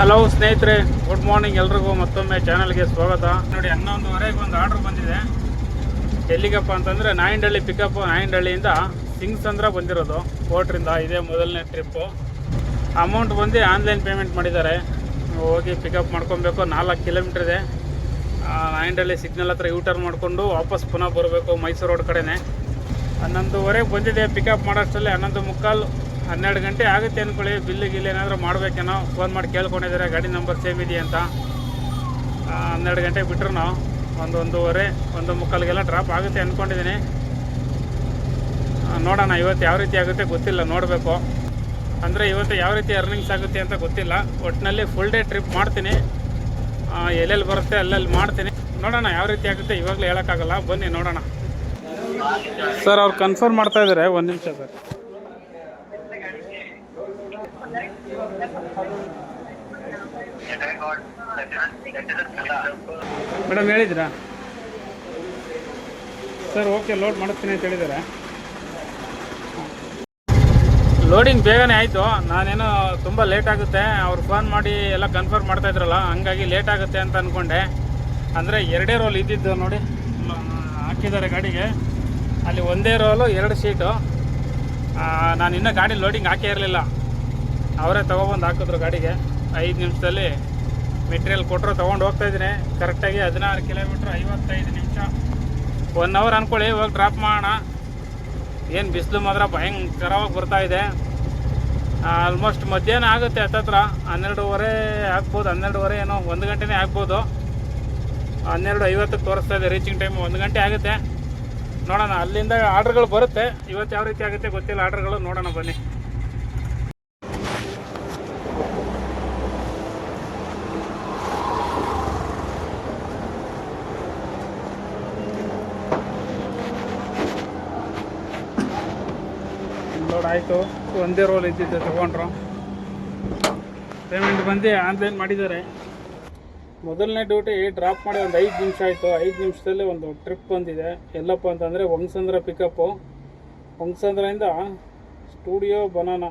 Hello ಸ್ನೇಹಿತರೆ. Good morning ಎಲ್ರಿಗೂ. ಮತ್ತೊಮ್ಮೆ ಚಾನಲ್ಗೆ ಸ್ವಾಗತ. ನೋಡಿ ಹನ್ನೊಂದುವರೆಗೆ ಒಂದು ಆರ್ಡ್ರ್ ಬಂದಿದೆ. ಎಲ್ಲಿಗಪ್ಪ ಅಂತಂದರೆ ನಾಯಿಂಡಳ್ಳಿ ಪಿಕಪ್ ನಾಯಿಂಡಳ್ಳಿಯಿಂದ ಸಿಂಗ್ಸಂದ್ರ ಬಂದಿರೋದು. ಕೋಟ್ರಿಂದ ಇದೇ ಮೊದಲನೇ ಟ್ರಿಪ್ಪು ಅಮೌಂಟ್ ಬಂದು ಆನ್ಲೈನ್ ಪೇಮೆಂಟ್ ಮಾಡಿದ್ದಾರೆ. ಹೋಗಿ ಪಿಕಪ್ ಮಾಡ್ಕೊಬೇಕು. ನಾಲ್ಕು ಕಿಲೋಮೀಟ್ರ್ ಇದೆ. ಆ, ನಾಯಿಂಡಳ್ಳಿ ಸಿಗ್ನಲ್ ಹತ್ರ ಯೂ ಟರ್ನ್ ಮಾಡಿಕೊಂಡು ವಾಪಸ್ ಪುನಃ ಬರಬೇಕು ಮೈಸೂರು ರೋಡ್ ಕಡೆನೇ. ಹನ್ನೊಂದುವರೆಗೆ ಬಂದಿದೆ. ಪಿಕಪ್ ಮಾಡೋಷ್ಟರಲ್ಲಿ ಹನ್ನೊಂದು ಮುಕ್ಕಾಲು ಹನ್ನೆರಡು ಗಂಟೆ ಆಗುತ್ತೆ ಅಂದ್ಕೊಳ್ಳಿ ಬಿಲ್ಲು ಗಿಲ್ ಏನಾದರೂ ಮಾಡಬೇಕೇನೋ? ಫೋನ್ ಮಾಡಿ ಕೇಳ್ಕೊಂಡಿದ್ದಾರೆ. ಗಾಡಿ ನಂಬರ್ ಸೇಮ್ ಇದೆಯಾ ಅಂತ. ಹನ್ನೆರಡು ಗಂಟೆಗೆ ಬಿಟ್ಟರು ನಾವು. ಒಂದು ಒಂದೂವರೆ, ಒಂದು ಮುಕ್ಕಾಲಿಗೆಲ್ಲ ಡ್ರಾಪ್ ಆಗುತ್ತೆ ಅಂದ್ಕೊಂಡಿದ್ದೀನಿ ನೋಡೋಣ ಇವತ್ತು ಯಾವ ರೀತಿ ಆಗುತ್ತೆ ಗೊತ್ತಿಲ್ಲ. ನೋಡಬೇಕು. ಅಂದರೆ ಇವತ್ತು ಯಾವ ರೀತಿ ಅರ್ನಿಂಗ್ಸ್ ಆಗುತ್ತೆ ಅಂತ ಗೊತ್ತಿಲ್ಲ. ಒಟ್ಟಿನಲ್ಲಿ ಫುಲ್ ಡೇ ಟ್ರಿಪ್ ಮಾಡ್ತೀನಿ. ಎಲ್ಲೆಲ್ಲಿ ಬರುತ್ತೆ ಅಲ್ಲೆಲ್ಲಿ ಮಾಡ್ತೀನಿ. ನೋಡೋಣ ಯಾವ ರೀತಿ ಆಗುತ್ತೆ. ಇವಾಗಲೇ ಹೇಳೋಕ್ಕಾಗಲ್ಲ. ಬನ್ನಿ ನೋಡೋಣ. ಸರ್, ಅವ್ರು ಕನ್ಫರ್ಮ್ ಮಾಡ್ತಾ ಇದ್ದಾರೆ. ಒಂದು ನಿಮಿಷ ಸರ್. ಮೇಡಮ್ ಹೇಳಿದ್ರಾ? ಸರ್, ಓಕೆ, ಲೋಡ್ ಮಾಡಿಸ್ತೀನಿ ಅಂತ ಹೇಳಿದ್ದಾರೆ. ಲೋಡಿಂಗ್ ಬೇಗನೆ ಆಯಿತು. ನಾನೇನೋ ತುಂಬ ಲೇಟ್ ಆಗುತ್ತೆ. ಅವ್ರು ಫೋನ್ ಮಾಡಿ ಎಲ್ಲ ಕನ್ಫರ್ಮ್ ಮಾಡ್ತಾ ಇದ್ರಲ್ಲ, ಹಂಗಾಗಿ ಲೇಟ್ ಆಗುತ್ತೆ ಅಂತ ಅಂದ್ಕೊಂಡೆ ಅಂದರೆ ಎರಡೇ ರೋಲ್ ಇದ್ದಿದ್ದು ನೋಡಿ ಹಾಕಿದ್ದಾರೆ ಗಾಡಿಗೆ. ಅಲ್ಲಿ ಒಂದೇ ರೋಲು ಎರಡು ಸೀಟು ನಾನು ಇನ್ನೂ ಗಾಡಿ ಲೋಡಿಂಗ್ ಹಾಕೇ ಇರಲಿಲ್ಲ. ಅವರೇ ತೊಗೊಬಂದು ಹಾಕಿದ್ರು ಗಾಡಿಗೆ. ಐದು ನಿಮಿಷದಲ್ಲಿ ಮೆಟೀರಿಯಲ್ ಕೊಟ್ಟರು, ತೊಗೊಂಡು ಹೋಗ್ತಾ ಇದ್ದೀನಿ. ಕರೆಕ್ಟಾಗಿ ಹದಿನಾರು ಕಿಲೋಮೀಟ್ರ್ ಐವತ್ತೈದು ನಿಮಿಷ. ಒನ್ ಅವರ್ ಅಂದ್ಕೊಳ್ಳಿ ಇವಾಗ ಡ್ರಾಪ್ ಮಾಡೋಣ. ಏನು ಬಿಸಿಲು ಮಾತ್ರ ಭಯಂಕರವಾಗಿ ಇದೆ. ಆಲ್ಮೋಸ್ಟ್ ಮಧ್ಯಾಹ್ನ ಆಗುತ್ತೆ ಹತ್ತತ್ರ. ಹನ್ನೆರಡುವರೆ ಆಗ್ಬೋದು, ಹನ್ನೆರಡುವರೆ ಏನೋ, ಒಂದು ಗಂಟೆನೇ ಆಗ್ಬೋದು. ಹನ್ನೆರಡು ಐವತ್ತಕ್ಕೆ ತೋರಿಸ್ತಾ ಇದೆ ರೀಚಿಂಗ್ ಟೈಮ್ ಒಂದು ಗಂಟೆ ಆಗುತ್ತೆ. ನೋಡೋಣ, ಅಲ್ಲಿಂದ ಆರ್ಡ್ರ್ಗಳು ಬರುತ್ತೆ. ಇವತ್ತು ಯಾವ ರೀತಿ ಆಗುತ್ತೆ ಗೊತ್ತಿಲ್ಲ ಆರ್ಡ್ರ್ಗಳು ನೋಡೋಣ ಬನ್ನಿ. ಲೋಡ್ ಆಯಿತು. ಒಂದೇ ರೋಲ್ ಇದ್ದಿದ್ದೆ ತೊಗೊಂಡ್ರು. ಪೇಮೆಂಟ್ ಬಂದು ಆನ್ಲೈನ್ ಮಾಡಿದ್ದಾರೆ. ಮೊದಲನೇ ಡ್ಯೂಟಿ ಡ್ರಾಪ್ ಮಾಡಿ ಒಂದು ಐದು ನಿಮಿಷ ಆಯಿತು. ಐದು ನಿಮಿಷದಲ್ಲಿ ಒಂದು ಟ್ರಿಪ್ ಬಂದಿದೆ. ಎಲ್ಲಪ್ಪ ಅಂತಂದರೆ Hongasandra pickup ಹೊಂಗಸಂದ್ರದಿಂದ studio banana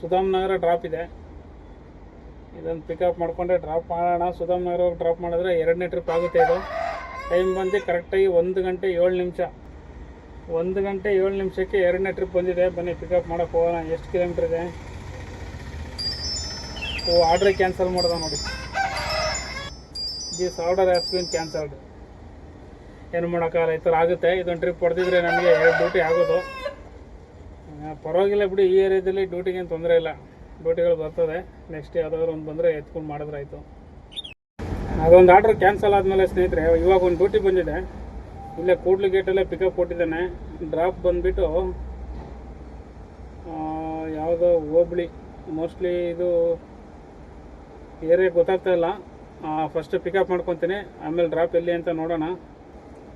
Sudham Nagar drop ಇದೆ. ಇದನ್ನು ಪಿಕಪ್ ಮಾಡಿಕೊಂಡೆ ಡ್ರಾಪ್ ಮಾಡೋಣ. ಸುಧಾಮ್ ನಗರ ಡ್ರಾಪ್ ಮಾಡಿದ್ರೆ ಎರಡನೇ ಟ್ರಿಪ್ ಆಗುತ್ತೆ ಇದು. ಟೈಮ್ ಬಂದು ಕರೆಕ್ಟಾಗಿ ಒಂದು ಗಂಟೆ ಏಳು ನಿಮಿಷ. ಒಂದು ಗಂಟೆ ಏಳು ನಿಮಿಷಕ್ಕೆ ಎರಡನೇ ಟ್ರಿಪ್ ಬಂದಿದೆ. ಬನ್ನಿ ಪಿಕಪ್ ಮಾಡೋಕೆ ಹೋಗೋಣ. ಎಷ್ಟು ಕಿಲೋಮೀಟ್ರ್ ಇದೆ? ಓ ಆರ್ಡ್ರ್ ಕ್ಯಾನ್ಸಲ್ ಮಾಡ್ದೆ ನೋಡಿ. This order has been cancelled ಏನು ಮಾಡೋಕ್ಕಾಗಲ್ಲ ಈ ಥರ ಆಗುತ್ತೆ. ಇದೊಂದು ಟ್ರಿಪ್ ಹೊಡೆದಿದ್ರೆ ನಮಗೆ ಎರಡು ಡ್ಯೂಟಿ ಆಗೋದು. ಪರವಾಗಿಲ್ಲ ಬಿಡಿ. ಈ ಏರಿಯಾದಲ್ಲಿ ಡ್ಯೂಟಿಗೇನು ತೊಂದರೆ ಇಲ್ಲ. ಡ್ಯೂಟಿಗಳು ಬರ್ತದೆ. ನೆಕ್ಸ್ಟ್ ಯಾವುದಾದ್ರು ಒಂದು ಬಂದರೆ ಎತ್ಕೊಂಡು ಮಾಡಿದ್ರೆ ಆಯಿತು. ಅದೊಂದು ಆರ್ಡ್ರ್ ಕ್ಯಾನ್ಸಲ್ ಆದಮೇಲೆ ಸ್ನೇಹಿತರೆ, ಇವಾಗ ಒಂದು ಡ್ಯೂಟಿ ಬಂದಿದೆ. ಇಲ್ಲೇ ಕೂಡ್ಲು ಗೇಟಲ್ಲೇ ಪಿಕಪ್ ಕೊಟ್ಟಿದ್ದಾನೆ. ಡ್ರಾಪ್ ಬಂದುಬಿಟ್ಟು ಯಾವುದೋ ಹೋಬ್ಳಿ. ಮೋಸ್ಟ್ಲಿ ಇದು ಏರಿಯಾ ಗೊತ್ತಾಗ್ತಾ ಇಲ್ಲ. ಫಸ್ಟ್ ಪಿಕಪ್ ಮಾಡ್ಕೊತೀನಿ. ಆಮೇಲೆ ಡ್ರಾಪ್ ಎಲ್ಲಿ ಅಂತ ನೋಡೋಣ.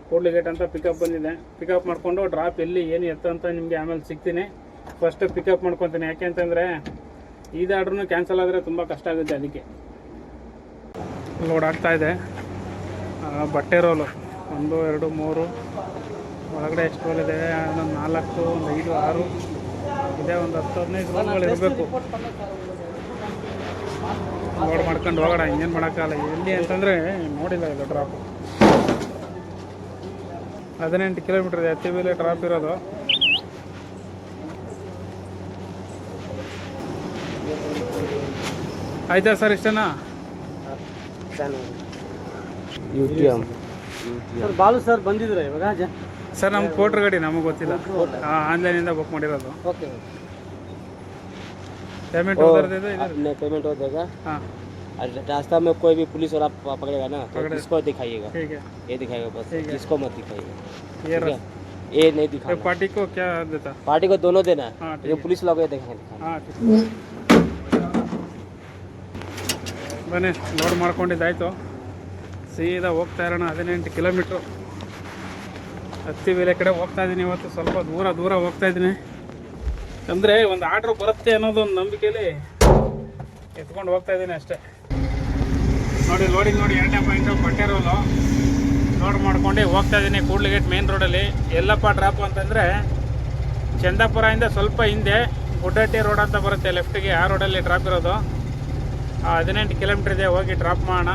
ಕೂಡ್ಲು ಗೇಟ್ ಅಂತ ಪಿಕಪ್ ಬಂದಿದೆ. ಪಿಕಪ್ ಮಾಡಿಕೊಂಡು ಡ್ರಾಪ್ ಎಲ್ಲಿ, ಏನು ಎತ್ತ ಅಂತ ನಿಮಗೆ ಆಮೇಲೆ ಸಿಗ್ತೀನಿ. ಫಸ್ಟ್ ಪಿಕಪ್ ಮಾಡ್ಕೊತೀನಿ. ಯಾಕೆ ಅಂತಂದರೆ ಇದು ಆರ್ಡ್ರೂ ಕ್ಯಾನ್ಸಲ್ ಆದರೆ ತುಂಬ ಕಷ್ಟ ಆಗುತ್ತೆ ಅದಕ್ಕೆ. ಲೋಡ್ ಆಗ್ತಾ ಇದೆ. ಬಟ್ಟೆ ರೋಲು ಒಂದು, ಎರಡು, ಮೂರು. ಒಳಗಡೆ ಎಷ್ಟು ರೋಲ್ ಇದೆ? ಒಂದು ನಾಲ್ಕು, ಒಂದು ಐದು, ಆರು. ಇದೆ ಒಂದು ಹತ್ತು, ಹದಿನೈದು ರೋಲ್ಗಳು ಇರಬೇಕು. ಲೋಡ್ ಮಾಡ್ಕೊಂಡು ಹೋಗೋಣ. ಇನ್ನೇನು ಮಾಡೋಕ್ಕಾಗಲ್ಲ. ಎಲ್ಲಿ ಅಂತಂದರೆ ನೋಡಿಲ್ಲ ಇದು ಡ್ರಾಪ್ ಹದಿನೆಂಟು ಕಿಲೋಮೀಟ್ರ್ ಇದೆ. ಹತ್ತಿ ಮೇಲೆ ಡ್ರಾಪ್ ಇರೋದು. ಆಯ್ತಾ ಸರ್ ಇಷ್ಟನಾ? U T M sir Balu sir ಬಂದಿದ್ರೆ ಇವಾಗ ಜ ಸರ್ ನಮ್ಮ ಕೋಟ್ರ್ ಗಾಡಿ ನಮಗೆ ಗೊತ್ತಿಲ್ಲ ಆನ್ಲೈನಿಂದ ಬುಕ್ ಮಾಡಿರೋದು ಓಕೆ ಪೇಮೆಂಟ್ ओ, ಉದರ್ದಿದೆ ಇದೆ आपने पेमेंट हो जाएगा ಹಾಂ और रास्ता में कोई भी पुलिस वाला प- पकड़ेगा ना तो पकड़े- इसको दिखाइएगा ठीक है ये दिखाएगा बस ठीक है। जिसको मत दिखाइएगा ये ठीक रहा है? ये नहीं ये दिखाना पार्टी को क्या देता पार्टी को दोनों देना हाँ, है ठीक ये है। पुलिस लोग ये दिखाएंगे दिखाना ಹಾಂ ಬನ್ನಿ ಲೋಡ್ ಮಾಡ್ಕೊಂಡಿದ್ದಾಯ್ತು ಸೀದಾ ಹೋಗ್ತಾ ಇರೋಣ, ಹದಿನೆಂಟು ಕಿಲೋಮೀಟ್ರು. ಹತ್ತಿ ಬೆಲೆ ಕಡೆ ಹೋಗ್ತಾ ಇದ್ದೀನಿ ಇವತ್ತು, ಸ್ವಲ್ಪ ದೂರ ದೂರ ಹೋಗ್ತಾ ಇದ್ದೀನಿ. ಅಂದರೆ ಒಂದು ಆರ್ಡ್ರ್ ಬರುತ್ತೆ ಅನ್ನೋದು ಒಂದು ನಂಬಿಕೆಯಲ್ಲಿ ಎತ್ಕೊಂಡು ಹೋಗ್ತಾ ಇದ್ದೀನಿ ಅಷ್ಟೇ. ನೋಡಿ ನೋಡಿ ನೋಡಿ, ಎರಡನೇ ಪಾಯಿಂಟು ಬಟ್ಟೆ ರೋಲು ಲೋಡ್ ಮಾಡ್ಕೊಂಡು ಹೋಗ್ತಾ ಇದ್ದೀನಿ ಕೂಡ್ಲಿಗೇಟ್ ಮೇನ್ ರೋಡಲ್ಲಿ ಎಲ್ಲಪ್ಪ ಡ್ರಾಪ್ ಅಂತಂದರೆ ಚಂದಾಪುರದಿಂದ ಸ್ವಲ್ಪ ಹಿಂದೆ ಗುಡ್ಡಟ್ಟಿ ರೋಡ್ ಅಂತ ಬರುತ್ತೆ ಲೆಫ್ಟಿಗೆ ಆ ರೋಡಲ್ಲಿ ಡ್ರಾಪ್ ಇರೋದು. ಹದಿನೆಂಟು ಕಿಲೋಮೀಟ್ರ್ ಇದೆ, ಹೋಗಿ ಡ್ರಾಪ್ ಮಾಡೋಣ.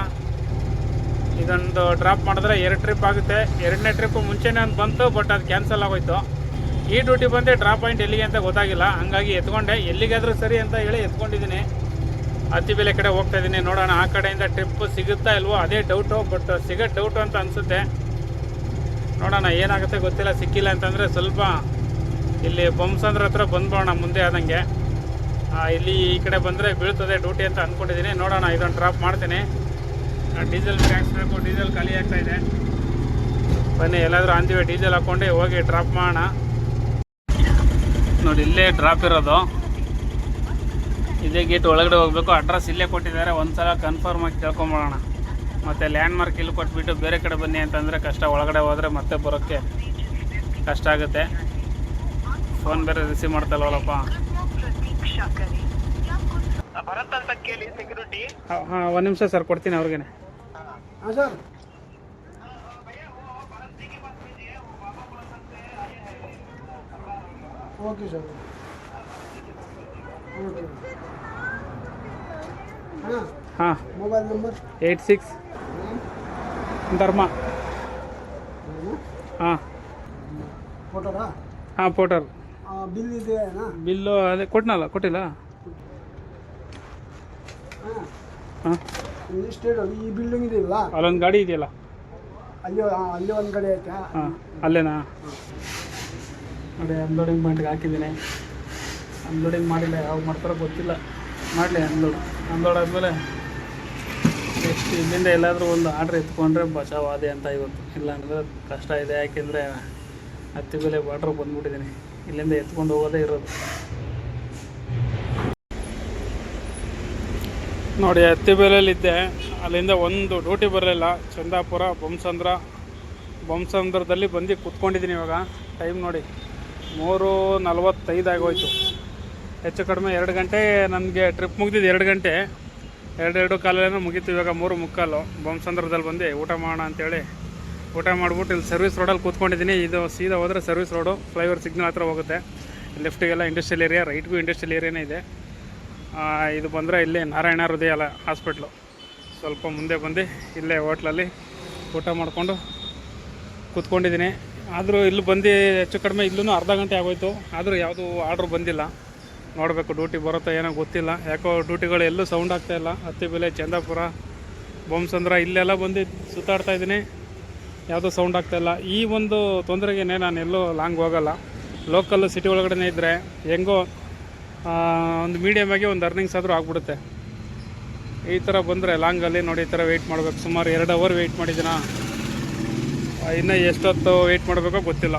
ಇದೊಂದು ಡ್ರಾಪ್ ಮಾಡಿದ್ರೆ ಎರಡು ಟ್ರಿಪ್ ಆಗುತ್ತೆ. ಎರಡನೇ ಟ್ರಿಪ್ ಮುಂಚೆನೇ ಒಂದು ಬಂತು ಬಟ್ ಅದು ಕ್ಯಾನ್ಸಲ್ ಆಗೋಯ್ತು. ಈ ಡ್ಯೂಟಿ ಬಂದೆ ಡ್ರಾಪ್ ಪಾಯಿಂಟ್ ಎಲ್ಲಿಗೆ ಅಂತ ಗೊತ್ತಾಗಿಲ್ಲ. ಹಂಗಾಗಿ ಎತ್ಕೊಂಡೆ. ಎಲ್ಲಿಗಾದರೂ ಸರಿ ಅಂತ ಹೇಳಿ ಎತ್ಕೊಂಡಿದ್ದೀನಿ. ಹತ್ತಿ ಬೆಲೆ ಕಡೆ ಹೋಗ್ತಾ ಇದ್ದೀನಿ. ನೋಡೋಣ, ಆ ಕಡೆಯಿಂದ ಟ್ರಿಪ್ ಸಿಗುತ್ತಾ ಇಲ್ವೋ ಅದೇ ಡೌಟು ಬಟ್ ಸಿಗೋ ಡೌಟು ಅಂತ ಅನಿಸುತ್ತೆ. ನೋಡೋಣ, ಏನಾಗುತ್ತೆ ಗೊತ್ತಿಲ್ಲ. ಸಿಕ್ಕಿಲ್ಲ ಅಂತಂದರೆ ಸ್ವಲ್ಪ ಇಲ್ಲಿ ಬೊಮ್ಸಂದ್ರ ಹತ್ರ ಬಂದ್ಬೋಣ ಮುಂದೆ ಆದಂಗೆ. ಇಲ್ಲಿ ಈ ಕಡೆ ಬಂದರೆ ಬೀಳ್ತದೆ ಡ್ಯೂಟಿ ಅಂತ ಅಂದ್ಕೊಂಡಿದ್ದೀನಿ ನೋಡೋಣ, ಇದೊಂದು ಡ್ರಾಪ್ ಮಾಡ್ತೀನಿ. ಡೀಸೆಲ್ ಹಾಕ್ಸ್ಬೇಕು ಡೀಸೆಲ್ ಖಾಲಿ ಆಗ್ತಾ ಇದೆ. ಬನ್ನಿ ಎಲ್ಲಾದರೂ ಅಂತೀವಿ ಡೀಸೆಲ್ ಹಾಕ್ಕೊಂಡು ಹೋಗಿ ಡ್ರಾಪ್ ಮಾಡೋಣ. ನೋಡಿ ಇಲ್ಲೇ ಡ್ರಾಪ್ ಇರೋದು. ಇದೇ ಗೇಟ್ ಒಳಗಡೆ ಹೋಗಬೇಕು. ಅಡ್ರೆಸ್ ಇಲ್ಲೇ ಕೊಟ್ಟಿದ್ದಾರೆ. ಒಂದ್ಸಲ ಕನ್ಫರ್ಮ್ ಆಗಿ ಕೇಳ್ಕೊಂಬೋಣ ಮತ್ತು ಲ್ಯಾಂಡ್ ಮಾರ್ಕ್ ಇಲ್ಲಿ ಕೊಟ್ಬಿಟ್ಟು ಬೇರೆ ಕಡೆ ಬನ್ನಿ ಅಂತಂದರೆ ಕಷ್ಟ. ಒಳಗಡೆ ಹೋದರೆ ಮತ್ತೆ ಬರೋಕ್ಕೆ ಕಷ್ಟ ಆಗುತ್ತೆ. ಫೋನ್ ಬೇರೆ ರಿಸೀವ್ ಮಾಡ್ತಲ್ವಲ್ಲಪ್ಪ ಹಾಂ ಒಂದು ನಿಮಿಷ ಸರ್ ಕೊಡ್ತೀನಿ ಅವ್ರಿಗೇನೆ. ಹಾಂ ಸರ್. Okay sir. ಓಕೆ. ಹಾಂ ಹಾಂ. Mobile number eight six. Dharma. ಹಾಂ. ಫೋಟೋರಾ ಹಾಂ ಪೋಟರ್ ಬಿಲ್ ಇದೆಯಾ ಬಿಲ್ಲು ಅದೇ ಕೊಟ್ಟನಲ್ಲ ಕೊಟ್ಟಿಲ್ಲ? ಹಾಂ. ಹಾಂ ಅಲ್ಲಿ ಈ ಬಿಲ್ಡಿಂಗ್ ಇದೆಯಲ್ಲ ಅಲ್ಲೊಂದು ಗಾಡಿ ಇದೆಯಲ್ಲ? ಅಲ್ಲಿ ಅಲ್ಲಿ ಒಂದು ಕಡೆ ಐತಾ. ಹಾಂ ಅಲ್ಲೇನಾ? ನೋಡಿ ಅನ್ಲೋಡಿಂಗ್ ಪಾಯಿಂಟ್ಗೆ ಹಾಕಿದ್ದೀನಿ. ಅನ್ಲೋಡಿಂಗ್ ಮಾಡಿಲ್ಲ ಯಾವಾಗ ಮಾಡ್ತಾರೋ ಗೊತ್ತಿಲ್ಲ. ಮಾಡಲಿ ಅನ್ಲೋಡ್ ಅನ್ಲೋಡ್ ಆದಮೇಲೆ ನೆಕ್ಸ್ಟ್ ಇಲ್ಲಿಂದ ಎಲ್ಲಾದರೂ ಒಂದು ಆರ್ಡ್ರ್ ಎತ್ಕೊಂಡ್ರೆ ಬಚಾವಾದೆ ಅಂತ ಇವತ್ತು. ಇಲ್ಲ ಅಂದರೆ ಕಷ್ಟ ಇದೆ ಯಾಕೆಂದರೆ ಹತ್ತಿ ಬೆಲೆ ಬಾರ್ಡ್ರ್ ಬಂದ್ಬಿಟ್ಟಿದ್ದೀನಿ ಇಲ್ಲಿಂದ ಎತ್ಕೊಂಡು ಹೋಗೋದೇ ಇರೋದು. ನೋಡಿ, ಹತ್ತಿ ಬೆಲೆಯಲ್ಲಿದ್ದೆ ಅಲ್ಲಿಂದ ಒಂದು ಡ್ಯೂಟಿ ಬರಲಿಲ್ಲ. ಚಂದಾಪುರ, ಬೊಮ್ಸಂದ್ರ. ಬೊಮ್ಸಂದ್ರದಲ್ಲಿ ಬಂದು ಕೂತ್ಕೊಂಡಿದ್ದೀನಿ ಇವಾಗ. ಟೈಮ್ ನೋಡಿ, ಮೂರು ನಲ್ವತ್ತೈದು ಆಗೋಯ್ತು. ಹೆಚ್ಚು ಕಡಿಮೆ ಎರಡು ಗಂಟೆ ನನಗೆ ಟ್ರಿಪ್ ಮುಗಿದಿದ್ದು ಎರಡು ಗಂಟೆ. ಎರಡೆರಡು ಕಾಲೇನು ಮುಗೀತು ಇವಾಗ ಮೂರು ಮುಕ್ಕಾಲು. ಬೊಮ್ಸಂದ್ರದಲ್ಲಿ ಬಂದು, ಊಟ ಮಾಡೋಣ ಅಂತೇಳಿ. ಊಟ ಮಾಡಿಬಿಟ್ಟು ಇಲ್ಲಿ ಸರ್ವಿಸ್ ರೋಡಲ್ಲಿ ಕೂತ್ಕೊಂಡಿದ್ದೀನಿ. ಇದು ಸೀದಾ ಹೋದರೆ ಸರ್ವಿಸ್ ರೋಡು ಫ್ಲೈಓವರ್ ಸಿಗ್ನಲ್ ಹತ್ರ ಹೋಗುತ್ತೆ. ಲೆಫ್ಟಿಗೆಲ್ಲ ಇಂಡಸ್ಟ್ರಿಯಲ್ ಏರಿಯಾ ರೈಟ್ಗೂ ಇಂಡಸ್ಟ್ರಿಯಲ್ ಏರಿಯಾನೇ ಇದೆ. ಇದು ಬಂದರೆ ಇಲ್ಲಿ ನಾರಾಯಣ ಹೃದಯ ಅಲ್ಲ ಹಾಸ್ಪಿಟ್ಲು. ಸ್ವಲ್ಪ ಮುಂದೆ ಬಂದು ಇಲ್ಲೇ ಹೋಟ್ಲಲ್ಲಿ ಊಟ ಮಾಡಿಕೊಂಡು ಕೂತ್ಕೊಂಡಿದ್ದೀನಿ. ಆದರೂ ಇಲ್ಲಿ ಬಂದು ಹೆಚ್ಚು ಕಡಿಮೆ ಇಲ್ಲೂ ಅರ್ಧ ಗಂಟೆ ಆಗೋಯ್ತು. ಆದರೂ ಯಾವುದೂ ಆರ್ಡ್ರ್ ಬಂದಿಲ್ಲ. ನೋಡಬೇಕು ಡ್ಯೂಟಿ ಬರುತ್ತೋ ಏನೋ ಗೊತ್ತಿಲ್ಲ. ಯಾಕೋ ಡ್ಯೂಟಿಗಳು ಎಲ್ಲೂ ಸೌಂಡ್ ಆಗ್ತಾ ಇಲ್ಲ. ಹತ್ತಿ ಬೆಲೆ ಚಂದಾಪುರ ಬೊಮ್ಸಂದ್ರ ಇಲ್ಲೆಲ್ಲ ಬಂದು ಸುತ್ತಾಡ್ತಾ ಇದ್ದೀನಿ. ಯಾವುದೂ ಸೌಂಡ್ ಆಗ್ತಾ ಇಲ್ಲ. ಈ ಒಂದು ತೊಂದರೆಗೇನೆ ನಾನು ಎಲ್ಲೂ ಲಾಂಗ್ ಹೋಗಲ್ಲ. ಲೋಕಲ್ ಸಿಟಿ ಒಳಗಡೆ ಇದ್ದರೆ ಹೆಂಗೋ ಒಂದು ಮೀಡಿಯಮ್ ಒಂದು ಅರ್ನಿಂಗ್ಸ್ ಆದರೂ ಆಗ್ಬಿಡುತ್ತೆ. ಈ ಥರ ಬಂದರೆ ಲಾಂಗಲ್ಲಿ ನೋಡಿ ಈ ಥರ ವೆಯ್ಟ್ ಮಾಡಬೇಕು. ಸುಮಾರು ಎರಡು ಅವರ್ ವೆಯ್ಟ್ ಮಾಡಿದ್ದೀನ. ಇನ್ನೂ ಎಷ್ಟೊತ್ತು ವೆಯ್ಟ್ ಮಾಡಬೇಕೋ ಗೊತ್ತಿಲ್ಲ.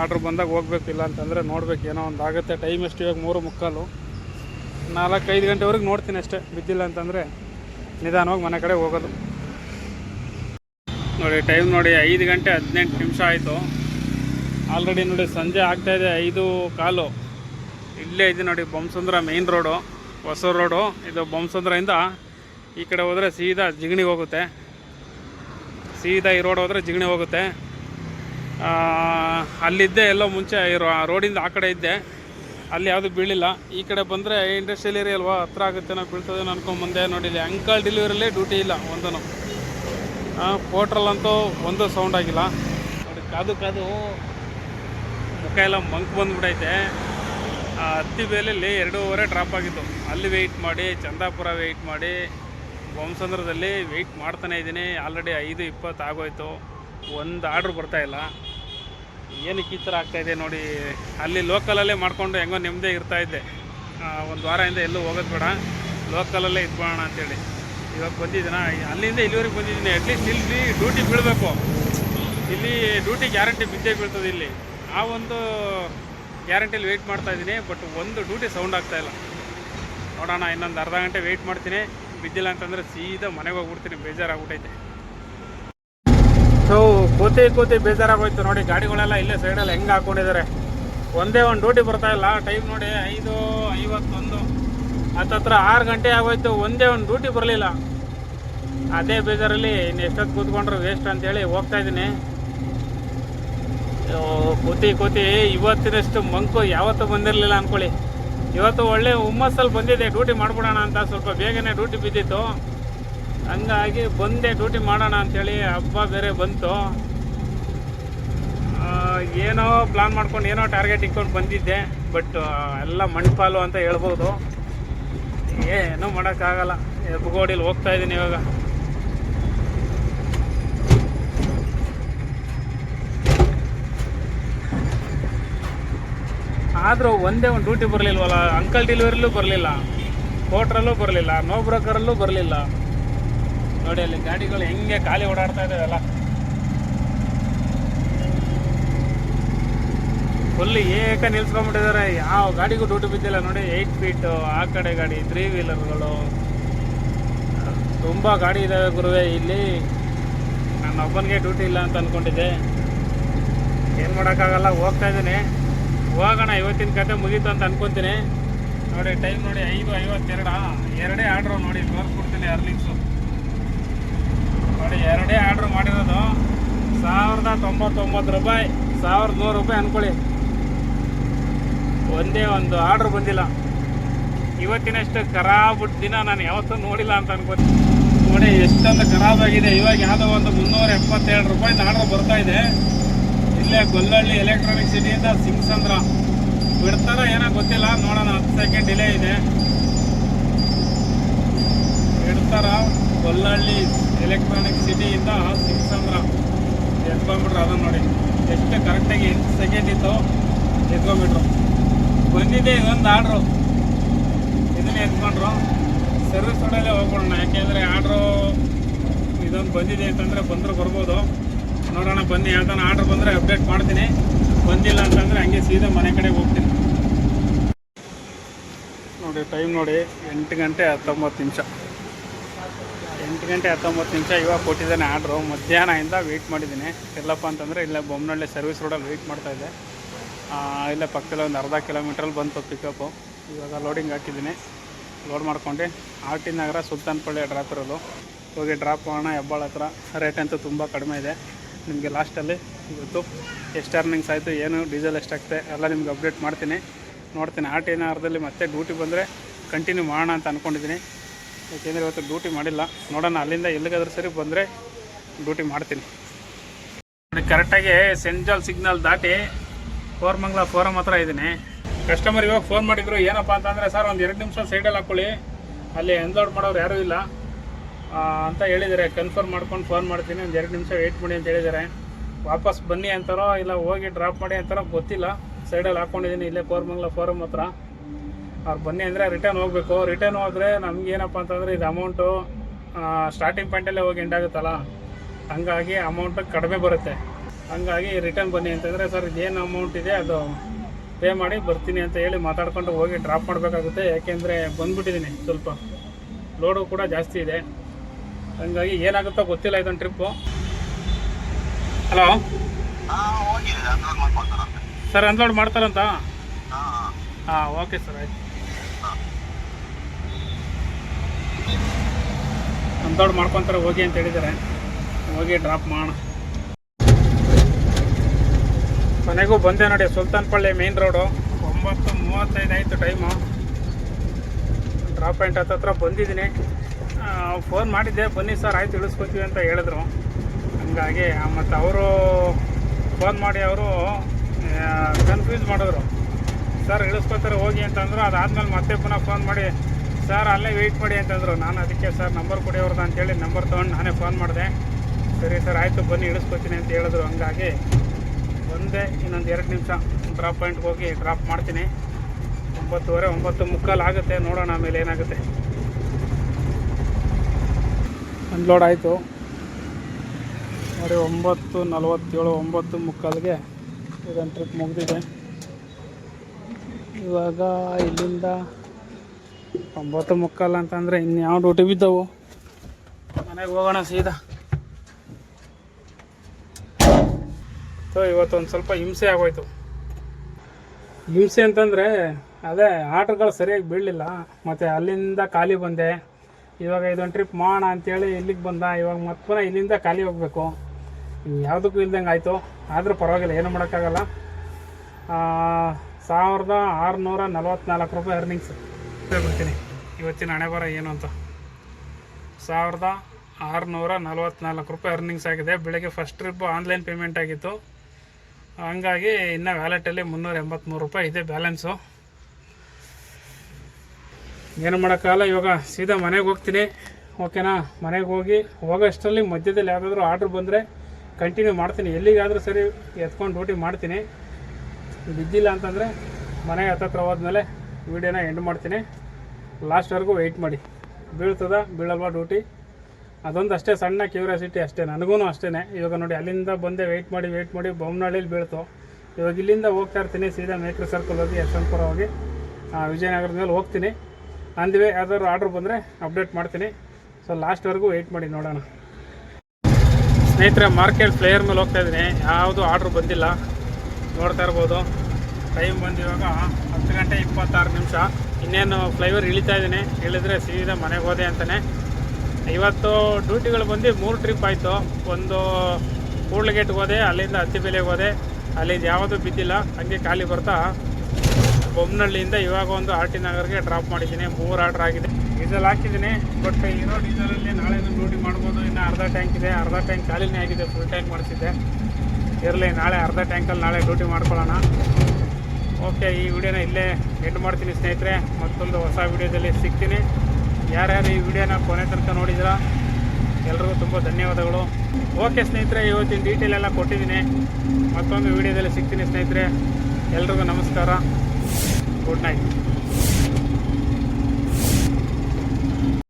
ಆರ್ಡ್ರ್ ಬಂದಾಗ ಹೋಗ್ಬೇಕು, ಇಲ್ಲ ಅಂತಂದರೆ ನೋಡ್ಬೇಕು. ಏನೋ ಒಂದು ಆಗುತ್ತೆ. ಟೈಮ್ ಎಷ್ಟು? ಇವಾಗ ಮೂರು ಮುಕ್ಕಾಲು. ನಾಲ್ಕೈದು ಗಂಟೆವರೆಗೆ ನೋಡ್ತೀನಿ ಅಷ್ಟೇ. ಬಿದ್ದಿಲ್ಲ ಅಂತಂದರೆ ನಿಧಾನವಾಗಿ ಮನೆ ಕಡೆ ಹೋಗೋದು. ನೋಡಿ ಟೈಮ್ ನೋಡಿ ಐದು ಗಂಟೆ ಹದಿನೆಂಟು ನಿಮಿಷ ಆಯಿತು. ಆಲ್ರೆಡಿ ನೋಡಿ ಸಂಜೆ ಆಗ್ತಾಯಿದೆ ಐದು ಕಾಲು. ಇಲ್ಲೇ ಇದೆ ನೋಡಿ ಬೊಮ್ಮಸಂದ್ರ ಮೇನ್ ರೋಡು ಹೊಸ ರೋಡು ಇದು ಬೊಮ್ಸಂದ್ರದಿಂದ ಈ ಕಡೆ ಹೋದರೆ ಸೀದಾ ಜಿಗಣಿಗೆ ಹೋಗುತ್ತೆ. ಸೀದಾ ಈ ರೋಡ್ ಹೋದರೆ ಜಿಗಣಿ ಹೋಗುತ್ತೆ. ಅಲ್ಲಿದ್ದೆ ಎಲ್ಲೋ ಮುಂಚೆ ಇರೋ ರೋಡಿಂದ ಆ ಕಡೆ ಇದ್ದೆ. ಅಲ್ಲಿ ಯಾವುದು ಬೀಳಿಲ್ಲ. ಈ ಕಡೆ ಬಂದರೆ ಇಂಡಸ್ಟ್ರಿಯಲ್ ಏರಿಯಾ ಅಲ್ವಾ, ಹತ್ರ ಆಗುತ್ತೆ ನಾವು ಬೀಳ್ತದೆ ಅನ್ಕೊಂಬಂದೆ ನೋಡಿ ಇಲ್ಲಿ ಅಂಕಲ್ ಡೆಲಿವರಿಲೇ ಡ್ಯೂಟಿ ಇಲ್ಲ ಒಂದೂ ಪೋಟ್ರಲ್ಲಂತೂ ಒಂದು ಸೌಂಡ್ ಆಗಿಲ್ಲ. ನೋಡಿ ಕಾದು ಕಾದು ಮುಖ ಎಲ್ಲ ಮಂಕ್ ಬಂದ್ಬಿಟ್ಟೈತೆ ಆ ಹತ್ತಿ ಬೇಲಲ್ಲಿ ಎರಡೂವರೆ ಡ್ರಾಪ್ ಆಗಿತ್ತು. ಅಲ್ಲಿ ವೆಯ್ಟ್ ಮಾಡಿ, ಚಂದಾಪುರ ವೆಯ್ಟ್ ಮಾಡಿ ವಂಸಂದ್ರದಲ್ಲಿ ವೆಯ್ಟ್ ಮಾಡ್ತಾನೆ ಇದ್ದೀನಿ. ಆಲ್ರೆಡಿ ಐದು ಇಪ್ಪತ್ತು ಆಗೋಯ್ತು. ಒಂದು ಆರ್ಡ್ರ್ ಬರ್ತಾ ಇಲ್ಲ. ಏನಕ್ಕೆ ಈ ಥರ ಆಗ್ತಾಯಿದೆ ನೋಡಿ. ಅಲ್ಲಿ ಲೋಕಲಲ್ಲೇ ಮಾಡಿಕೊಂಡು ಹೆಂಗೋ ನೆಮ್ಮದಿ ಇರ್ತಾಯಿದ್ದೆ ಒಂದು ಒಂದು ವಾರದಿಂದ ಎಲ್ಲೂ ಹೋಗೋದು ಬೇಡ. ಲೋಕಲಲ್ಲೇ ಇದ್ಬೋಣ ಅಂತೇಳಿ. ಇವಾಗ ಬಂದಿದ್ದೀನ? ಅಲ್ಲಿಂದ ಇಲ್ಲಿವರೆಗೆ ಬಂದಿದ್ದೀನಿ. ಅಟ್ಲೀಸ್ಟ್ ಇಲ್ಲಿ ಡ್ಯೂಟಿ ಬೀಳಬೇಕು. ಇಲ್ಲಿ ಡ್ಯೂಟಿ ಗ್ಯಾರಂಟಿ ಬಿದ್ದೇ ಬೀಳ್ತದೆ ಇಲ್ಲಿ. ಆ ಒಂದು ಗ್ಯಾರಂಟಿಲಿ ವೆಯ್ಟ್ ಮಾಡ್ತಾ ಇದ್ದೀನಿ ಬಟ್ ಒಂದು ಡ್ಯೂಟಿ ಸೌಂಡ್ ಆಗ್ತಾ ಇಲ್ಲ. ನೋಡೋಣ, ಇನ್ನೊಂದು ಅರ್ಧ ಗಂಟೆ ವೆಯ್ಟ್ ಮಾಡ್ತೀನಿ. ಬಿದ್ದಿಲ್ಲ ಅಂತಂದರೆ ಸೀದಾ ಮನೆಗೆ ಹೋಗ್ಬಿಡ್ತೀನಿ ಬೇಜಾರಾಗ್ಬಿಟ್ಟೈತೆ ಸೊ ಕೂತಿ ಕೂತಿ ಬೇಜಾರಾಗೋಯ್ತು ನೋಡಿ, ಗಾಡಿಗಳೆಲ್ಲ ಇಲ್ಲೇ ಸೈಡಲ್ಲಿ ಹೆಂಗೆ ಹಾಕೊಂಡಿದ್ದಾರೆ. ಒಂದೇ ಒಂದು ಡ್ಯೂಟಿ ಬರ್ತಾ ಇಲ್ಲ ಟೈಮ್ ನೋಡಿ ಐದು ಐವತ್ತೊಂದು. ಹತ್ತತ್ರ ಆರು ಗಂಟೆ ಆಗೋಯ್ತು, ಒಂದೇ ಒಂದು ಡ್ಯೂಟಿ ಬರಲಿಲ್ಲ. ಅದೇ ಬೇಜಾರಲ್ಲಿ ಇನ್ನು ಎಷ್ಟೊತ್ತು ಕೂತ್ಕೊಂಡ್ರು ವೇಸ್ಟ್ ಅಂತೇಳಿ ಹೋಗ್ತಾ ಇದ್ದೀನಿ. ಕೂತಿ, ಕೋತಿ, ಇವತ್ತಿನಷ್ಟು ಮಂಕು ಯಾವತ್ತೂ ಬಂದಿರಲಿಲ್ಲ ಅಂದ್ಕೊಳ್ಳಿ ಇವತ್ತು ಒಳ್ಳೆ ಹುಮ್ಮಸ್ಸಲ್ಲಿ ಬಂದಿದೆ, ಡ್ಯೂಟಿ ಮಾಡ್ಬಿಡೋಣ ಅಂತ ಸ್ವಲ್ಪ ಬೇಗನೆ ಡ್ಯೂಟಿ ಬಿದ್ದಿತ್ತು. ಹಂಗಾಗಿ ಬಂದೆ ಡ್ಯೂಟಿ ಮಾಡೋಣ ಅಂಥೇಳಿ ಹಬ್ಬ ಬೇರೆ ಬಂತು. ಏನೋ ಪ್ಲಾನ್ ಮಾಡ್ಕೊಂಡು ಏನೋ ಟಾರ್ಗೆಟ್ ಇಕ್ಕೊಂಡು ಬಂದಿದ್ದೆ ಬಟ್ ಎಲ್ಲ ಮಣ್ಪಾಲು ಅಂತ ಹೇಳ್ಬೋದು. ಏನೂ ಮಾಡೋಕ್ಕಾಗಲ್ಲ. ಹೆಬ್ಬಗೋಡಿಲಿ ಹೋಗ್ತಾ ಇದ್ದೀನಿ ಇವಾಗ. ಆದರೂ ಒಂದೇ ಒಂದು ಡ್ಯೂಟಿ ಬರಲಿಲ್ವಲ್ಲ? ಅಂಕಲ್ ಡೆಲಿವರಿಲೂ ಬರಲಿಲ್ಲ. ಕೋಟ್ರಲ್ಲೂ ಬರಲಿಲ್ಲ. ನೋ ಬ್ರೋಕರಲ್ಲೂ ಬರಲಿಲ್ಲ. ನೋಡಿ ಅಲ್ಲಿ ಗಾಡಿಗಳು ಹೆಂಗೆ ಖಾಲಿ ಓಡಾಡ್ತಾ ಇದ್ದಾವೆಲ್ಲ ಫುಲ್ ಏಕ ನಿಲ್ಸ್ಕೊಂಡ್ಬಿಟ್ಟಿದ್ದಾರೆ. ಯಾವ ಗಾಡಿಗೂ ಡ್ಯೂಟಿ ಬಿದ್ದಿಲ್ಲ. ನೋಡಿ ಏಯ್ಟ್ ಫೀಟು ಆ ಕಡೆ ಗಾಡಿ ತ್ರೀ ವೀಲರ್ಗಳು ತುಂಬ ಗಾಡಿ ಇದ್ದಾವೆ ಗುರುವೆ ಇಲ್ಲಿ. ನನ್ನ ಒಬ್ಬನಿಗೆ ಡ್ಯೂಟಿ ಇಲ್ಲ ಅಂತ ಅಂದ್ಕೊಂಡಿದ್ದೆ ಏನು ಮಾಡೋಕ್ಕಾಗಲ್ಲ, ಹೋಗ್ತಾ ಇದ್ದೀನಿ. ಹೋಗೋಣ ಇವತ್ತಿನ ಕತೆ ಮುಗೀತು ಅಂತ ಅನ್ಕೊಂತೀನಿ. ನೋಡಿ ಟೈಮ್ ನೋಡಿ, ಐದು ಐವತ್ತೆರಡ? ಎರಡೇ ಆರ್ಡ್ರು ನೋಡಿ ತೋರಿಸ್ಬಿಡ್ತೀನಿ ಅರ್ಲಿಂಗ್ಸು ನೋಡಿ, ಎರಡೇ ಆರ್ಡ್ರ್ ಮಾಡಿರೋದು. ಸಾವಿರದ ತೊಂಬತ್ತೊಂಬತ್ತು ರೂಪಾಯಿ, ಸಾವಿರದ ನೂರು ರೂಪಾಯಿ ಅನ್ಕೊಳ್ಳಿ. ಒಂದೇ ಒಂದು ಆರ್ಡ್ರ್ ಬಂದಿಲ್ಲ. ಇವತ್ತಿನಷ್ಟು ಖರಾಬ್ ದಿನ ನಾನು ಯಾವತ್ತೂ ನೋಡಿಲ್ಲ ಅಂತ ಅನ್ಕೋತೀನಿ. ನೋಡಿ, ಎಷ್ಟೊಂದು ಖರಾಬಾಗಿದೆ ಇವಾಗ ಯಾವುದೋ ಒಂದು ಮುನ್ನೂರ ಎಪ್ಪತ್ತೆರಡು ರೂಪಾಯಿ ಆರ್ಡ್ರ್ ಬರ್ತಾ ಇದೆ. ಇಲ್ಲೇ ಗೊಲ್ಲಹಳ್ಳಿ ಎಲೆಕ್ಟ್ರಾನಿಕ್ ಸಿಟಿಯಿಂದ ಸಿಂಗ್ಸಂದ್ರ. ಬಿಡ್ತಾರ ಏನೋ ಗೊತ್ತಿಲ್ಲ, ನೋಡೋಣ, ಹತ್ತು ಸೆಕೆಂಡ್ ಡಿಲೇ ಇದೆ. ಬಿಡ್ತಾರ ಗೊಲ್ಲಹಳ್ಳಿ ಎಲೆಕ್ಟ್ರಾನಿಕ್ ಸಿಟಿಯಿಂದ ಸಿಂಗ್ಸಂದ್ರ. ಎತ್ಕೊಂಡ್ಬಿಟ್ರು ಅದನ್ನ ನೋಡಿ. ಎಷ್ಟು ಕರೆಕ್ಟಾಗಿ ಎಂಟು ಸೆಕೆಂಡ್ ಇತ್ತು ಎತ್ಕೊಂಬಿಟ್ರು ಬಂದಿದೆ ಇದೊಂದು ಆರ್ಡ್ರು ಇದನ್ನ ಎತ್ಕೊಂಡ್ರು. ಸರ್ವಿಸ್ ರೋಡಲ್ಲೇ ಹೋಗ್ಬಿಡೋಣ, ಯಾಕೆಂದರೆ ಆರ್ಡ್ರು ಇದೊಂದು ಬಂದಿದೆ ಅಂತಂದರೆ ಬಂದರೂ ಬರ್ಬೋದು. ನೋಡೋಣ, ಬನ್ನಿ. ಹೇಳ್ತಾನೆ ಆರ್ಡ್ರ್ ಬಂದರೆ ಅಪ್ಡೇಟ್ ಮಾಡ್ತೀನಿ. ಬಂದಿಲ್ಲ ಅಂತಂದರೆ ಹಂಗೆ ಸೀದಾ ಮನೆ ಕಡೆ ಹೋಗ್ತೀನಿ. ನೋಡಿ ಟೈಮ್ ನೋಡಿ. ಎಂಟು ಗಂಟೆ ಹತ್ತೊಂಬತ್ತು ನಿಮಿಷ. ಎಂಟು ಗಂಟೆ ಹತ್ತೊಂಬತ್ತು ನಿಮಿಷ ಇವಾಗ ಕೊಟ್ಟಿದ್ದಾನೆ ಆರ್ಡ್ರು ಮಧ್ಯಾಹ್ನದಿಂದ ವೆಯ್ಟ್ ಮಾಡಿದ್ದೀನಿ. ಎಲ್ಲಪ್ಪ ಅಂತಂದರೆ ಇಲ್ಲ ಬೊಮ್ಮನಹಳ್ಳಿ ಸರ್ವಿಸ್ ರೋಡಲ್ಲಿ ವೆಯ್ಟ್ ಮಾಡ್ತಾಯಿದ್ದೆ ಇಲ್ಲೇ ಪಕ್ಕದಲ್ಲಿ ಒಂದು ಅರ್ಧ ಕಿಲೋಮೀಟ್ರಲ್ಲಿ ಬಂತು ಪಿಕಪ್ಪು ಇವಾಗ ಲೋಡಿಂಗ್ ಹಾಕಿದ್ದೀನಿ. ಲೋಡ್ ಮಾಡ್ಕೊಂಡು R T Nagar Sultanpalli drop ಇರೋದು. ಹೋಗಿ ಡ್ರಾಪ್ ಮಾಡೋಣ, ಹೆಬ್ಬಾಳ ಹತ್ರ. ರೇಟ್ ಅಂತೂ ತುಂಬ ಕಡಿಮೆ ಇದೆ. ನಿಮಗೆ ಲಾಸ್ಟಲ್ಲಿ ಇವತ್ತು ಎಷ್ಟು ಅರ್ನಿಂಗ್ಸ್ ಆಯಿತು ಏನು ಡೀಸೆಲ್ ಎಷ್ಟಾಗ್ತದೆ ಎಲ್ಲ ನಿಮ್ಗೆ ಅಪ್ಡೇಟ್ ಮಾಡ್ತೀನಿ. ನೋಡ್ತೀನಿ. ಆರ್ ಟಿ ಅವರ್ದಲ್ಲಿ ಮತ್ತೆ ಡ್ಯೂಟಿ ಬಂದರೆ ಕಂಟಿನ್ಯೂ ಮಾಡೋಣ ಅಂತ ಅಂದ್ಕೊಂಡಿದ್ದೀನಿ ಯಾಕೆಂದರೆ ಇವತ್ತು ಡ್ಯೂಟಿ ಮಾಡಿಲ್ಲ. ನೋಡೋಣ ಅಲ್ಲಿಂದ ಎಲ್ಲಿಗಾದ್ರೂ ಸರಿ ಬಂದರೆ ಡ್ಯೂಟಿ ಮಾಡ್ತೀನಿ. ಕರೆಕ್ಟಾಗಿ ಸೆಂಟ್ರಲ್ ಸಿಗ್ನಲ್ ದಾಟಿ ಕೋರ್ಮಂಗ್ಲ ಫೋರಮ್ ಹತ್ರ ಇದ್ದೀನಿ. ಕಸ್ಟಮರ್ ಇವಾಗ ಫೋನ್ ಮಾಡಿದ್ರು ಏನಪ್ಪ ಅಂತಂದರೆ ಸರ್ ಒಂದು ಎರಡು ನಿಮಿಷ ಸೈಡಲ್ಲಿ ಹಾಕ್ಕೊಳ್ಳಿ ಅಲ್ಲಿ ಅನ್ಲೋಡ್ ಮಾಡೋರು ಯಾರೂ ಇಲ್ಲ. ಆ, ಅಂತ ಹೇಳಿದ್ದಾರೆ. ಕನ್ಫರ್ಮ್ ಮಾಡ್ಕೊಂಡು ಫೋನ್ ಮಾಡ್ತೀನಿ. ಒಂದು ಎರಡು ನಿಮಿಷ ವೆಯ್ಟ್ ಮಾಡಿ ಅಂತ ಹೇಳಿದ್ದಾರೆ. ವಾಪಸ್ ಬನ್ನಿ ಅಂತಾರೋ ಇಲ್ಲ ಹೋಗಿ ಡ್ರಾಪ್ ಮಾಡಿ ಅಂತಾರೋ ಗೊತ್ತಿಲ್ಲ. ಸೈಡಲ್ಲಿ ಹಾಕ್ಕೊಂಡಿದ್ದೀನಿ ಇಲ್ಲೇ ಕೋರ್ಮಂಗ್ಲ ಫೋರಮ್ ಹತ್ರ. ಅವ್ರು ಬನ್ನಿ ಅಂದರೆ ರಿಟರ್ನ್ ಹೋಗಬೇಕು. ರಿಟರ್ನ್ ಹೋದರೆ ನಮ್ಗೆ ಏನಪ್ಪ ಅಂತಂದರೆ ಇದು ಅಮೌಂಟು ಸ್ಟಾರ್ಟಿಂಗ್ ಪಾಯಿಂಟಲ್ಲೇ ಹೋಗಿ ಎಂಡ್ ಆಗುತ್ತಲ್ಲ? ಹಂಗಾಗಿ ಅಮೌಂಟ್ ಕಡಿಮೆ ಬರುತ್ತೆ. ಹಂಗಾಗಿ ರಿಟರ್ನ್ ಬನ್ನಿ ಅಂತಂದರೆ ಸರ್ ಇದೇನು ಅಮೌಂಟ್ ಇದೆ ಅದು ಪೇ ಮಾಡಿ ಬರ್ತೀನಿ ಅಂತ ಹೇಳಿ ಮಾತಾಡ್ಕೊಂಡು ಹೋಗಿ ಡ್ರಾಪ್ ಮಾಡಬೇಕಾಗುತ್ತೆ. ಯಾಕೆಂದರೆ ಬಂದುಬಿಟ್ಟಿದ್ದೀನಿ ಸ್ವಲ್ಪ. ಲೋಡು ಕೂಡ ಜಾಸ್ತಿ ಇದೆ. ಹಂಗಾಗಿ ಏನಾಗುತ್ತೋ ಗೊತ್ತಿಲ್ಲ ಇದೊಂದು ಟ್ರಿಪ್ಪು ಹಲೋ ಸರ್ ಅನ್ಲೋಡ್ ಮಾಡ್ತಾರಂತ? ಹಾಂ ಓಕೆ ಸರ್ ಆಯ್ತು. ಅನ್ಲೋಡ್ ಮಾಡ್ಕೊತಾರೆ ಹೋಗಿ ಅಂತ ಹೇಳಿದ್ದಾರೆ. ಹೋಗಿ ಡ್ರಾಪ್ ಮಾಡೋಣ. ಕೊನೆಗೂ ಬಂದೆ ನೋಡಿ ಸುಲ್ತಾನ್ಪಳ್ಳಿ ಮೇನ್ ರೋಡು ಒಂಬತ್ತು ಮೂವತ್ತೈದು ಆಯಿತು ಟೈಮು ಡ್ರಾಪ್ ಪಾಯಿಂಟ್ ಹತ್ತತ್ರ ಬಂದಿದ್ದೀನಿ. ಫೋನ್ ಮಾಡಿದ್ದೆ, ಬನ್ನಿ ಸರ್ ಆಯ್ತು, ಇಳಿಸ್ಕೊತೀವಿ ಅಂತ ಹೇಳಿದ್ರು. ಹಂಗಾಗಿ ಮತ್ತು ಅವರು ಫೋನ್ ಮಾಡಿ ಅವರು ಕನ್ಫ್ಯೂಸ್ ಮಾಡಿದ್ರು. ಸರ್ ಇಳಿಸ್ಕೊತಾರೆ, ಹೋಗಿ ಅಂತಂದ್ರು. ಅದಾದ್ಮೇಲೆ ಮತ್ತೆ ಪುನಃ ಫೋನ್ ಮಾಡಿ ಸರ್ ಅಲ್ಲೇ ವೆಯ್ಟ್ ಮಾಡಿ ಅಂತಂದರು. ನಾನು ಅದಕ್ಕೆ ಸರ್ ನಂಬರ್ ಕೊಡಿ ಅವ್ರದ್ದು ಅಂತೇಳಿ ನಂಬರ್ ತೊಗೊಂಡು ನಾನೇ ಫೋನ್ ಮಾಡಿದೆ. ಸರಿ ಸರ್ ಆಯಿತು, ಬನ್ನಿ, ಇಳಿಸ್ಕೊತೀನಿ ಅಂತ ಹೇಳಿದ್ರು. ಹಂಗಾಗಿ, ಬಂದೆ, ಇನ್ನೊಂದು ಎರಡು ನಿಮಿಷ. ಡ್ರಾಪ್ ಪಾಯಿಂಟ್ಗೆ ಹೋಗಿ ಡ್ರಾಪ್ ಮಾಡ್ತೀನಿ. ಒಂಬತ್ತುವರೆ, ಒಂಬತ್ತು ಮುಕ್ಕಾಲು ಆಗುತ್ತೆ. ನೋಡೋಣ ಆಮೇಲೆ ಏನಾಗುತ್ತೆ. ಅನ್ಲೋಡ್ ಆಯಿತು. ನೋಡಿ, ಒಂಬತ್ತು ನಲವತ್ತೇಳು, ಒಂಬತ್ತು ಮುಕ್ಕಾಲಿಗೆ ಇದೊಂದು ಟ್ರಿಪ್ ಮುಗಿದಿದೆ. ಇವಾಗ ಇಲ್ಲಿಂದ ಒಂಬತ್ತು ಮುಕ್ಕಾಲು ಅಂತಂದರೆ ಇನ್ಯಾವ ಡ್ಯೂಟಿ ಬಿದ್ದವು? ಮನೆಗೆ ಹೋಗೋಣ ಸೀದಾ. ಸೊ ಇವತ್ತೊಂದು ಸ್ವಲ್ಪ ಹಿಂಸೆ ಆಗೋಯ್ತು. ಹಿಂಸೆ ಅಂತಂದರೆ, ಅದೇ ಆಟೋಗಳು ಸರಿಯಾಗಿ ಬೀಳಲಿಲ್ಲ. ಮತ್ತು ಅಲ್ಲಿಂದ ಖಾಲಿ ಬಂದೆ. ಇವಾಗ ಇದೊಂದು ಟ್ರಿಪ್ ಮಾಡೋಣ ಅಂತೇಳಿ ಇಲ್ಲಿಗೆ ಬಂದ. ಇವಾಗ ಮತ್ತೆ ಪುನಃ ಇಲ್ಲಿಂದ ಖಾಲಿ ಹೋಗಬೇಕು. ಯಾವುದಕ್ಕೂ ಇಲ್ದಂಗೆ ಆಯಿತು. ಆದರೂ ಪರವಾಗಿಲ್ಲ, ಏನು ಮಾಡೋಕ್ಕಾಗಲ್ಲ. ಸಾವಿರದ ಆರುನೂರ ನಲವತ್ತ್ನಾಲ್ಕು ರೂಪಾಯಿ ಅರ್ನಿಂಗ್ಸ್ ಬಿಡ್ತೀನಿ ಇವತ್ತಿನ ಹಣೆ ಬರ ಏನು ಅಂತ. ಸಾವಿರದ ಆರುನೂರ ನಲವತ್ತ್ನಾಲ್ಕು ರೂಪಾಯಿ ಅರ್ನಿಂಗ್ಸ್ ಆಗಿದೆ. ಬೆಳಗ್ಗೆ ಫಸ್ಟ್ ಟ್ರಿಪ್ ಆನ್ಲೈನ್ ಪೇಮೆಂಟ್ ಆಗಿತ್ತು. ಹಂಗಾಗಿ ಇನ್ನು ವ್ಯಾಲೆಟಲ್ಲಿ ಮುನ್ನೂರ ಎಂಬತ್ತ್ಮೂರು ರೂಪಾಯಿ ಇದೆ ಬ್ಯಾಲೆನ್ಸು ಏನು ಮಾಡೋಕ್ಕಾಗಲ್ಲ, ಇವಾಗ ಸೀದಾ ಮನೆಗೆ ಹೋಗ್ತೀನಿ. ಓಕೆನಾ ಮನೆಗೆ ಹೋಗಿ ಹೋಗೋಷ್ಟರಲ್ಲಿ ಮಧ್ಯದಲ್ಲಿ ಯಾವುದಾದ್ರೂ ಆರ್ಡ್ರ್ ಬಂದರೆ ಕಂಟಿನ್ಯೂ ಮಾಡ್ತೀನಿ. ಎಲ್ಲಿಗಾದರೂ ಸರಿ ಎತ್ಕೊಂಡು ಡ್ಯೂಟಿ ಮಾಡ್ತೀನಿ. ಬಿದ್ದಿಲ್ಲ ಅಂತಂದರೆ ಮನೆಗೆ ಹತ್ತತ್ರ ಹೋದ್ಮೇಲೆ ವೀಡಿಯೋನ ಎಂಡ್ ಮಾಡ್ತೀನಿ. ಲಾಸ್ಟ್ವರೆಗೂ ವೆಯ್ಟ್ ಮಾಡಿ. ಬೀಳ್ತದ? ಬೀಳಲ್ವಾ ಡ್ಯೂಟಿ ಅದೊಂದು ಅಷ್ಟೇ ಸಣ್ಣ ಕ್ಯೂರಿಯಾಸಿಟಿ ಅಷ್ಟೇ. ನನಗೂ ಅಷ್ಟೇ ಇವಾಗ ನೋಡಿ, ಅಲ್ಲಿಂದ ಬಂದೆ ವೆಯ್ಟ್ ಮಾಡಿ ವೆಯ್ಟ್ ಮಾಡಿ ಬೊಮ್ಮನಹಳ್ಳಿಲಿ ಬೀಳ್ತು. ಇವಾಗ ಇಲ್ಲಿಂದ ಹೋಗ್ತಾ ಇರ್ತೀನಿ, ಸೀದಾ ಮೇಕ್ರಿ ಸರ್ಕಲ್ ಹೋಗಿ ಯಶವಂತಪುರ ಹೋಗಿ ವಿಜಯನಗರದ ಮೇಲೆ ಹೋಗ್ತೀನಿ. ಅಂದಿವೆ, ಯಾವ್ದಾದ್ರು ಆರ್ಡ್ರ್ ಬಂದರೆ ಅಪ್ಡೇಟ್ ಮಾಡ್ತೀನಿ. ಸೊ ಲಾಸ್ಟ್ವರೆಗೂ ವೆಯ್ಟ್ ಮಾಡಿ ನೋಡೋಣ. ಸ್ನೇಹಿತರೆ ಮಾರ್ಕೆಟ್ ಫ್ಲೇಯರ್ ಮೇಲೆ ಹೋಗ್ತಾ ಇದ್ದೀನಿ. ಯಾವುದು ಆರ್ಡ್ರ್ ಬಂದಿಲ್ಲ. ನೋಡ್ತಾ ಇರ್ಬೋದು. ಟೈಮ್ ಬಂದಿವಾಗ ಹತ್ತು ಗಂಟೆ ಇಪ್ಪತ್ತಾರು ನಿಮಿಷ. ಇನ್ನೇನು ಫ್ಲೈವರ್ ಇಳಿತಾ ಇದ್ದೀನಿ. ಇಳಿದ್ರೆ ಸೀದಾ ಮನೆಗೆ ಹೋದೆ ಅಂತಲೇ ಇವತ್ತು ಡ್ಯೂಟಿಗಳು ಬಂದು ಮೂರು ಟ್ರಿಪ್ ಆಯಿತು. ಒಂದು ಕೂಡ್ಲಗೇಟ್ಗೆ ಹೋದೆ, ಅಲ್ಲಿಂದ ಹತ್ತಿಬೆಲೆಗೆ ಹೋದೆ. ಅಲ್ಲಿಂದ ಯಾವುದೂ ಬಿದ್ದಿಲ್ಲ. ಹಂಗೆ ಖಾಲಿ ಬರ್ತಾ ಬೊಮ್ಮನಹಳ್ಳಿಯಿಂದ ಇವಾಗ ಒಂದು ಆರ್ ಟಿ ನಗರ್ಗೆ ಡ್ರಾಪ್ ಮಾಡಿದ್ದೀನಿ. ಮೂರು ಆರ್ಡ್ರ್ ಆಗಿದೆ. ಡೀಸೆಲ್ ಹಾಕಿದ್ದೀನಿ. ಬಟ್ ಇರೋ ಡೀಸೆಲಲ್ಲಿ ನಾಳೆ ಡ್ಯೂಟಿ ಮಾಡ್ಬೋದು. ಇನ್ನು ಅರ್ಧ ಟ್ಯಾಂಕ್ ಇದೆ. ಅರ್ಧ ಟ್ಯಾಂಕ್ ಖಾಲಿನೇ ಆಗಿದೆ. ಫುಲ್ ಟ್ಯಾಂಕ್ ಮಾಡಿಸಿದ್ದೆ. ಇರಲಿ, ನಾಳೆ ಅರ್ಧ ಟ್ಯಾಂಕಲ್ಲಿ ನಾಳೆ ಡ್ಯೂಟಿ ಮಾಡ್ಕೊಳ್ಳೋಣ. ಓಕೆ ಈ ವಿಡಿಯೋನ ಇಲ್ಲೇ ಎಂಡ್ ಮಾಡ್ತೀನಿ ಸ್ನೇಹಿತರೆ. ಮತ್ತೊಂದು ಹೊಸ ವಿಡಿಯೋದಲ್ಲಿ ಸಿಗ್ತೀನಿ. ಯಾರ್ಯಾರು ಈ ವಿಡಿಯೋನ ಕೊನೆ ತನಕ ನೋಡಿದ್ರ ಎಲ್ರಿಗೂ ತುಂಬ ಧನ್ಯವಾದಗಳು. ಓಕೆ ಸ್ನೇಹಿತರೆ, ಇವತ್ತಿನ ಡೀಟೇಲ್ ಎಲ್ಲ ಕೊಟ್ಟಿದ್ದೀನಿ. ಮತ್ತೊಂದು ವಿಡಿಯೋದಲ್ಲಿ ಸಿಗ್ತೀನಿ ಸ್ನೇಹಿತರೆ. ಎಲ್ರಿಗೂ ನಮಸ್ಕಾರ. Good night